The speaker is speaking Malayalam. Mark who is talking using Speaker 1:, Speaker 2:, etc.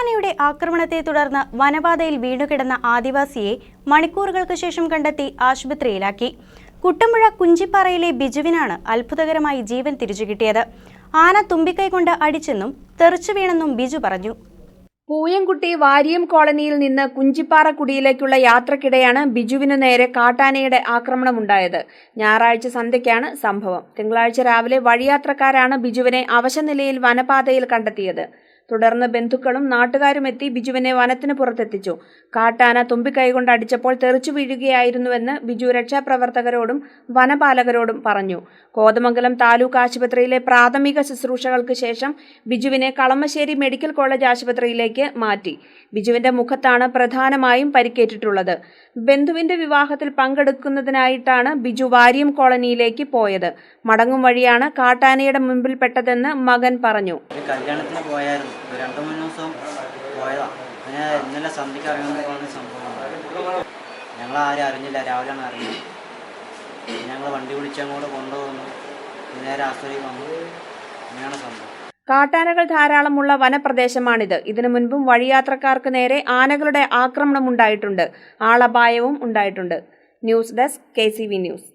Speaker 1: കാട്ടാനയുടെ ആക്രമണത്തെ തുടർന്ന് വനപാതയിൽ വീണുകിടന്ന ആദിവാസിയെ മണിക്കൂറുകൾക്ക് ശേഷം കണ്ടെത്തി ആശുപത്രിയിലാക്കി. കുട്ടമ്പുഴ കുഞ്ചിപ്പാറയിലെ ബിജുവിനാണ് അത്ഭുതകരമായി ജീവൻ തിരിച്ചു കിട്ടിയത്. ആന തുമ്പിക്കൈ കൊണ്ട് അടിച്ചെന്നും തെറിച്ചു വീണെന്നും ബിജു പറഞ്ഞു.
Speaker 2: പൂയംകുട്ടി വാരിയം കോളനിയിൽ നിന്ന് കുഞ്ചിപ്പാറ കുടിയിലേക്കുള്ള യാത്രക്കിടെയാണ് ബിജുവിനു നേരെ കാട്ടാനയുടെ ആക്രമണമുണ്ടായത് ഞായറാഴ്ച സന്ധ്യയ്ക്കാണ് സംഭവം. തിങ്കളാഴ്ച രാവിലെ വഴിയാത്രക്കാരാണ് ബിജുവിനെ അവശനിലയിൽ വനപാതയിൽ കണ്ടെത്തിയത്. തുടർന്ന് ബന്ധുക്കളും നാട്ടുകാരും എത്തി ബിജുവിനെ വനത്തിന് പുറത്തെത്തിച്ചു. കാട്ടാന തുമ്പിക്കൈകൊണ്ട് അടിച്ചപ്പോൾ തെറിച്ചു വീഴുകയായിരുന്നുവെന്ന് ബിജു രക്ഷാപ്രവർത്തകരോടും വനപാലകരോടും പറഞ്ഞു. കോതമംഗലം താലൂക്ക് ആശുപത്രിയിലെ പ്രാഥമിക ശുശ്രൂഷകൾക്ക് ശേഷം ബിജുവിനെ കളമശ്ശേരി മെഡിക്കൽ കോളേജ് ആശുപത്രിയിലേക്ക് മാറ്റി. ബിജുവിന്റെ മുഖത്താണ് പ്രധാനമായും പരിക്കേറ്റിട്ടുള്ളത്. ബന്ധുവിന്റെ വിവാഹത്തിൽ പങ്കെടുക്കുന്നതിനായിട്ടാണ് ബിജു വാര്യം കോളനിയിലേക്ക് പോയത്. മടങ്ങും വഴിയാണ് കാട്ടാനയുടെ മുമ്പിൽപ്പെട്ടതെന്ന് മകൻ പറഞ്ഞു.
Speaker 3: കല്യാണത്തിന് പോയായിരുന്നു. രണ്ട് മൂന്ന് ദിവസം പോയതാ. അങ്ങനെ ഇന്നലെ സന്ധ്യക്ക് പറഞ്ഞ സംഭവം ഞങ്ങൾ ആരും അറിഞ്ഞില്ല. രാവിലെയാണ് അറിഞ്ഞത്. ഞങ്ങൾ വണ്ടി വിളിച്ചങ്ങോട്ട് കൊണ്ടുവന്നു. നേരെ രാത്രി വന്നു. അങ്ങനെയാണ് സംഭവം.
Speaker 2: കാട്ടാനകൾ ധാരാളമുള്ള വനപ്രദേശമാണിത്. ഇതിനു മുൻപും വഴിയാത്രക്കാർക്ക് നേരെ ആനകളുടെ ആക്രമണം ഉണ്ടായിട്ടുണ്ട്. ആളപായവും ഉണ്ടായിട്ടുണ്ട്. News desk K news.